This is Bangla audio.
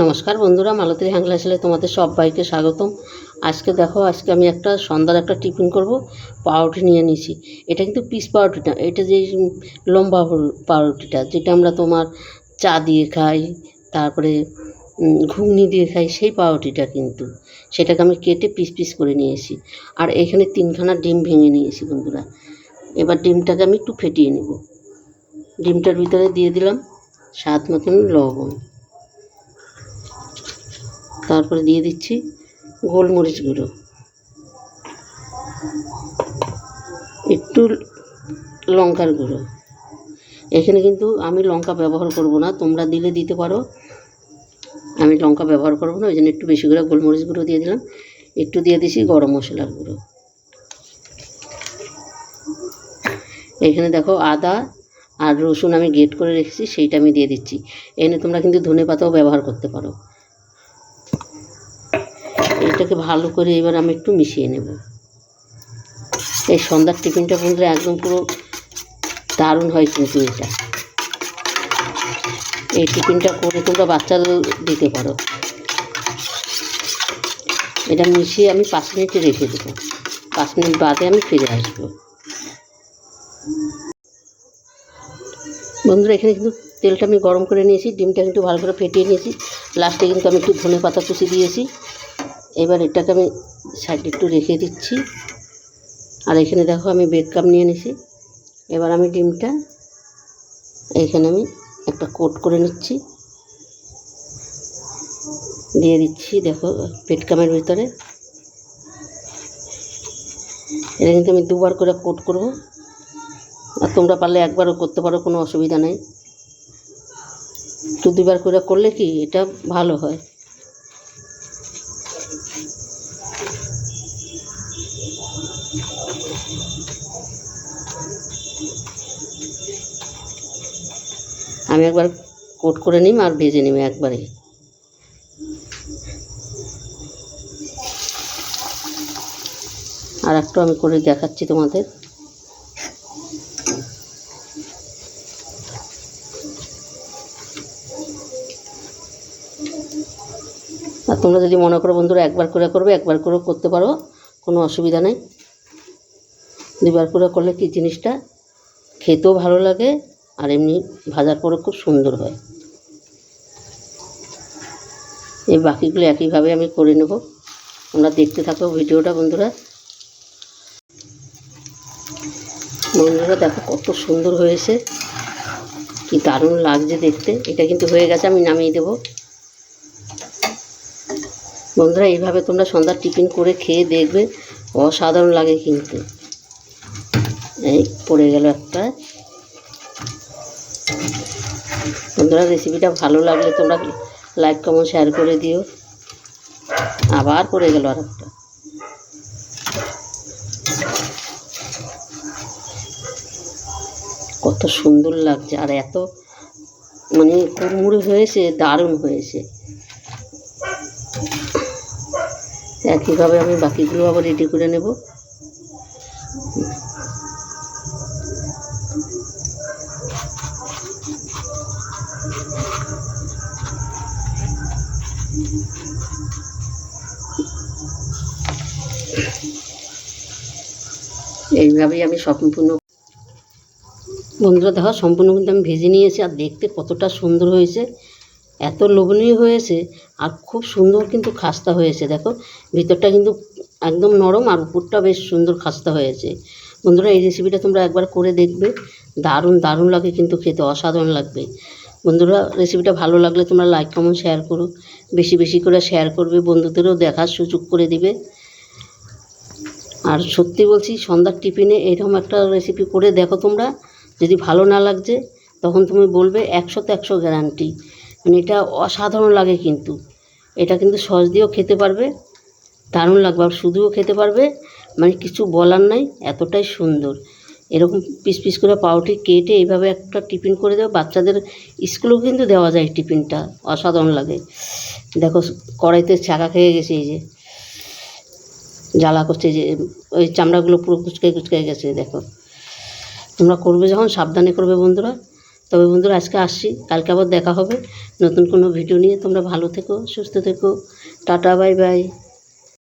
নমস্কার বন্ধুরা মালতী হ্যাংলা ছেলে তোমাদের সবাইকে স্বাগতম। আজকে দেখো, আজকে আমি একটা সন্ধ্যার একটা টিফিন করব, পাউরুটি নিয়ে নিয়েছি এটা কিন্তু পিস পাউরুটিটা, এটা যে লম্বা পাউরুটিটা, যেটা আমরা তোমার চা দিয়ে খাই, তারপরে ঘুগনি দিয়ে খাই, সেই পাউরুটিটা কিন্তু। সেটাকে আমি কেটে পিস পিস করে নিয়েছি। আর এখানে তিনখানা ডিম ভেঙে নিয়েছি বন্ধুরা। এবার ডিমটাকে আমি একটু ফেটিয়ে নেব। ডিমটার ভিতরে দিয়ে দিলাম স্বাদ মতন লবণ। তারপরে দিয়ে দিচ্ছি গোলমরিচ গুঁড়ো। একটু লঙ্কার গুঁড়ো। এখানে কিন্তু আমি লঙ্কা ব্যবহার করব না, তোমরা দিলে দিতে পারো। আমি লঙ্কা ব্যবহার করব না, ওই জন্য একটু বেশি করে গোলমরিচ গুঁড়ো দিয়ে দিলাম। একটু দিয়ে দিছি গরম মশলার গুঁড়ো। এখানে দেখো আদা আর রসুন আমি গেট করে রেখেছি, সেইটা আমি দিয়ে দিচ্ছি। এখানে তোমরা কিন্তু ধনে পাতাও ব্যবহার করতে পারো। এটাকে ভালো করে এবার আমি একটু মিশিয়ে নেব। এই সন্ধ্যার টিফিনটা বন্ধুরা একদম পুরো দারুণ হয় কিন্তু এটা। এই টিফিনটা করে তোমরা বাচ্চাদের দিতে পারো। এটা মিশিয়ে আমি পাঁচ মিনিটে রেখে দেবো। পাঁচ মিনিট বাদে আমি ফিরে আসব। বন্ধুরা, এখানে কিন্তু তেলটা আমি গরম করে নিয়েছি, ডিমটা কিন্তু ভালো করে ফেটিয়ে নিয়েছি। লাস্টে কিন্তু আমি একটু ধনে পাতা কুচি দিয়েছি। এবার এটাকে আমি সাইডে একটু রেখে দিচ্ছি। আর এখানে দেখো আমি বেড কাপ নিয়ে নিয়েছি এবার আমি ডিমটা এইখানে আমি একটা কোট করে নিচ্ছি। দিয়ে দিচ্ছি, দেখো কামের ভিতরে। এটা কিন্তু আমি দুবার করে কোট করব। আর তোমরা পারলে একবারও করতে পারো, কোনো অসুবিধা নেই। দু দুবার করে করলে কি? এটা ভালো হয়। আমি একবার কোট করে নিম আর ভেজে নিম একবারে। আর একটু আমি করে দেখাচ্ছি তোমাদের। আর তোমরা যদি মনে করো বন্ধুরা একবার করে করবে, একবার করে করতে পারো, কোনো অসুবিধা নেই। দুবার করে করলে কি জিনিসটা? খেতেও ভালো লাগে আর এমনি ভাজার পরে খুব সুন্দর হয়। এই বাকিগুলো একইভাবে আমি করে নেব। তোমরা দেখতে থাকো ভিডিওটা বন্ধুরা। বন্ধুরা দেখো কত সুন্দর হয়েছে। কি দারুণ লাগছে দেখতে। এটা কিন্তু হয়ে গেছে, আমি নামিয়ে দেবো। বন্ধুরা, এইভাবে তোমরা সন্ধ্যার টিফিন করে খেয়ে দেখবে। অসাধারণ লাগে কিন্তু। এই পড়ে গেল একটা। বন্ধুরা রেসিপিটা ভালো লাগলে তোমরা লাইক কমেন্ট শেয়ার করে দিও। আবার পড়ে গেল আর একটা কত সুন্দর লাগছে। আর এত মানে কুড়মুড়ে হয়েছে, দারুণ হয়েছে। একইভাবে আমি বাকিগুলো আবার রেডি করে নেব। এইভাবেই আমি সম্পূর্ণ বন্ধুরা দেখো, সম্পূর্ণ কিন্তু আমি ভেজে নিয়েছি আর দেখতে কতটা সুন্দর হয়েছে। এত লোভনীয় হয়েছে আর খুব সুন্দর কিন্তু খাস্তা হয়েছে, দেখো। ভিতরটা কিন্তু একদম নরম আর উপরটা বেশ সুন্দর খাস্তা হয়েছে। বন্ধুরা, এই রেসিপিটা তোমরা একবার করে দেখবে। দারুণ দারুণ লাগে কিন্তু খেতে, অসাধারণ লাগবে। বন্ধুরা রেসিপিটা ভালো লাগলে তোমরা লাইক কমেন্ট শেয়ার করো। বেশি বেশি করে শেয়ার করবে, বন্ধুদেরও দেখার সুযোগ করে দিবে। আর সত্যি বলছি, সন্ধ্যার টিফিনে এরকম একটা রেসিপি করে দেখো তোমরা। যদি ভালো না লাগছে, তখন তুমি বলবে একশোতে একশো গ্যারান্টি মানে এটা অসাধারণ লাগে কিন্তু। এটা কিন্তু সস দিয়েও খেতে পারবে, দারুণ লাগবে। আর শুধুও খেতে পারবে মানে কিছু বলার নাই, এতটাই সুন্দর। এরকম পিস পিস করে পাউটি কেটে এইভাবে একটা টিফিন করে দেবো বাচ্চাদের স্কুলেও কিন্তু দেওয়া যায় টিফিনটা, অসাধারণ লাগে। দেখো, কড়াইতে চাকা খেয়ে গেছে এই যে। জ্বালা করছে যে, ওই চামড়াগুলো পুরো কুচকে কুচকে গেছে, দেখো। তোমরা করবে যখন, সাবধানে করবে বন্ধুরা। তবে বন্ধুরা, আজকে আসছি। কালকে আবার দেখা হবে নতুন কোনো ভিডিও নিয়ে। তোমরা ভালো থেকো, সুস্থ থেকো। Tata, bye bye.